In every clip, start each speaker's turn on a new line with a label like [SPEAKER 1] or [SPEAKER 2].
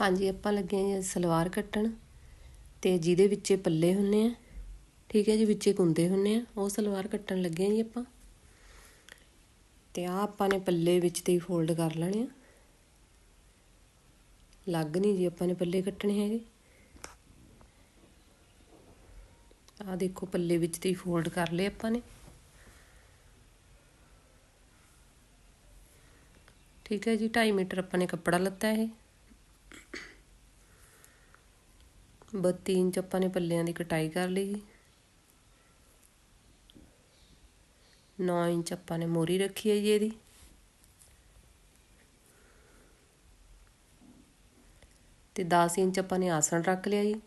[SPEAKER 1] ਹਾਂਜੀ, ਆਪਾਂ ਲੱਗੇ ਹਾਂ ਜੀ ਸਲਵਾਰ ਕੱਟਣ ਤੇ ਜਿਹਦੇ ਵਿੱਚੇ ਪੱਲੇ ਹੁੰਨੇ ਆ, ਠੀਕ ਹੈ ਜੀ, ਵਿੱਚੇ ਕੁੰਦੇ ਹੁੰਨੇ ਆ, ਉਹ ਸਲਵਾਰ ਕੱਟਣ ਲੱਗੇ ਹਾਂ ਜੀ ਆਪਾਂ। ਤੇ ਆ ਆਪਾਂ ਨੇ ਪੱਲੇ ਵਿੱਚ ਤੇ ਹੀ ਫੋਲਡ ਕਰ ਲੈਣੇ ਆ। ਲੱਗ ਨਹੀਂ ਜੀ ਆਪਾਂ ਨੇ ਪੱਲੇ ਕੱਟਣੇ ਹੈਗੇ। ਆ ਦੇਖੋ, ਪੱਲੇ ਵਿੱਚ ਤੇ ਹੀ ਫੋਲਡ ਕਰ ਲਏ ਆਪਾਂ ਨੇ। ਠੀਕ ਹੈ ਜੀ 2.5 ਮੀਟਰ ਆਪਾਂ ਨੇ ਕੱਪੜਾ ਲੱਤਾ ਇਹ। 32 ਇੰਚ ਆਪਾਂ ਨੇ ਪੱਲਿਆਂ ਦੀ ਕਟਾਈ ਕਰ ਲਈ। 9 ਇੰਚ ਆਪਾਂ ਨੇ ਮੋਰੀ ਰੱਖੀ ਹੈ ਜੀ ਇਹਦੀ। ਤੇ 10 ਇੰਚ ਆਪਾਂ ਨੇ ਆਸਣ ਰੱਖ ਲਿਆ ਜੀ।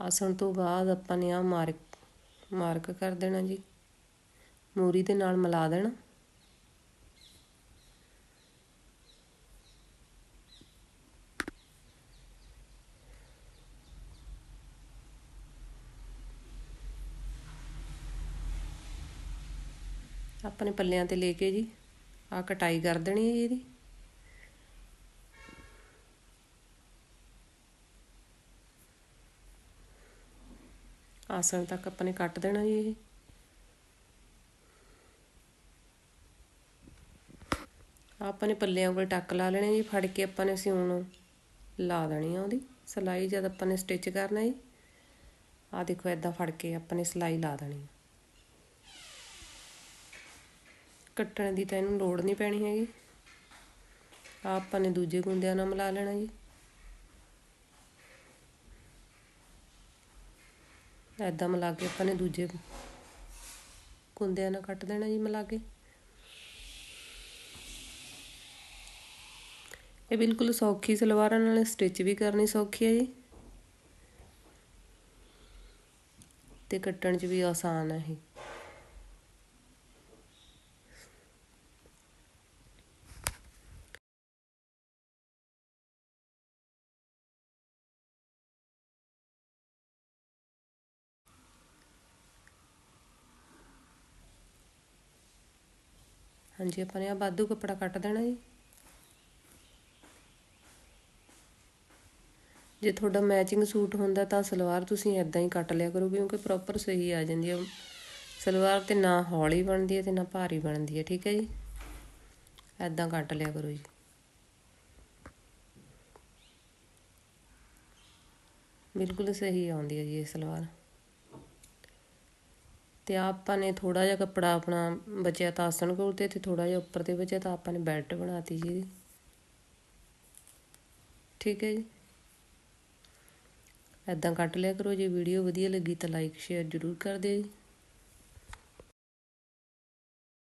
[SPEAKER 1] ਆਸਣ ਤੋਂ ਬਾਅਦ ਆਪਾਂ ਨੇ ਆ ਮਾਰਕ ਮਾਰਕ ਕਰ ਦੇਣਾ ਜੀ। ਮੂਰੀ ਦੇ ਨਾਲ ਮਿਲਾ ਦੇਣਾ। ਆਪਣੇ ਪੱਲਿਆਂ ਤੇ ਲੈ ਕੇ ਜੀ। ਆ ਕਟਾਈ ਕਰ ਦੇਣੀ ਹੈ ਜੀ ਇਹਦੀ। ਆਸਣ ਤੱਕ ਆਪਾਂ ਨੇ ਕੱਟ ਦੇਣਾ ਜੀ ਇਹ। ਆਪਾਂ ਨੇ ਪੱਲਿਆਂ ਕੋਲ ਟੱਕ ਲਾ ਲੈਣੇ ਜੀ, ਫੜ ਕੇ ਆਪਾਂ ਨੇ ਸਿਉਣ ਲਾ ਦੇਣੀ ਆ ਉਹਦੀ। ਸਲਾਈ ਜਦ ਆਪਾਂ ਨੇ ਸਟਿਚ ਕਰਨਾ ਜੀ। ਆ ਦੇਖੋ ਐਦਾਂ ਫੜ ਕੇ ਆਪਾਂ ਨੇ ਸਲਾਈ ਲਾ ਦੇਣੀ ਕੱਟਣ ਦੀ ਤਾਂ ਇਹਨੂੰ ਲੋੜ ਨਹੀਂ ਪੈਣੀ ਹੈਗੀ। ਆਪਾਂ ਨੇ ਦੂਜੇ ਗੁੰਦਿਆਂ ਨਾਲ ਮਿਲਾ ਲੈਣਾ ਜੀ। ਐਦਾਂ ਮਿਲਾ ਕੇ ਆਪਾਂ ਨੇ ਦੂਜੇ ਕੁੰਦਿਆਂ ਨਾਲ ਕੱਟ ਦੇਣਾ ਜੀ ਮਿਲਾ ਕੇ। ਇਹ ਬਿਲਕੁਲ ਸੌਖੀ ਸਲਵਾਰਾਂ ਨਾਲ ਸਟਿਚ ਵੀ ਕਰਨੀ ਸੌਖੀ ਹੈ ਜੀ। ਤੇ ਕੱਟਣ 'ਚ ਵੀ ਆਸਾਨ ਹੈ ਇਹ। ਹਾਂਜੀ, ਆਪਾਂ ਨੇ ਆ ਬਾਦੂ ਕੱਪੜਾ ਕੱਟ ਦੇਣਾ ਜੀ। ਜੇ ਤੁਹਾਡਾ ਮੈਚਿੰਗ ਸੂਟ ਹੁੰਦਾ ਤਾਂ ਸਲਵਾਰ ਤੁਸੀਂ ਐਦਾਂ ਹੀ ਕੱਟ ਲਿਆ ਕਰੋ, ਕਿਉਂਕਿ ਪ੍ਰੋਪਰ ਸਹੀ ਆ ਜਾਂਦੀ ਹੈ ਸਲਵਾਰ ਤੇ ਨਾ ਹੌਲੀ ਬਣਦੀ ਹੈ ਤੇ ਨਾ ਭਾਰੀ ਬਣਦੀ ਹੈ ਠੀਕ ਹੈ ਜੀ? ਐਦਾਂ ਕੱਟ ਲਿਆ ਕਰੋ ਜੀ। ਬਿਲਕੁਲ ਸਹੀ ਆਉਂਦੀ ਹੈ ਜੀ ਇਹ ਸਲਵਾਰ। ਤੇ ਆਪਾਂ ਨੇ ਥੋੜ੍ਹਾ ਜਿਹਾ ਕੱਪੜਾ ਆਪਣਾ ਬਚਿਆ ਤਾਂ ਆਸਣ ਕੋਲ ਤੇ ਅਤੇ ਥੋੜ੍ਹਾ ਜਿਹਾ ਉੱਪਰ ਤੇ ਬਚਿਆ ਤਾਂ ਆਪਾਂ ਨੇ ਬੈਲਟ ਬਣਾਤੀ ਜੀ ਠੀਕ ਹੈ ਜੀ। ਐਦਾਂ ਕੱਟ ਲਿਆ ਕਰੋ, ਜੇ ਵੀਡੀਓ ਵਧੀਆ ਲੱਗੀ ਤਾਂ ਲਾਈਕ ਸ਼ੇਅਰ ਜ਼ਰੂਰ ਕਰ ਦਿਓ ਜੀ।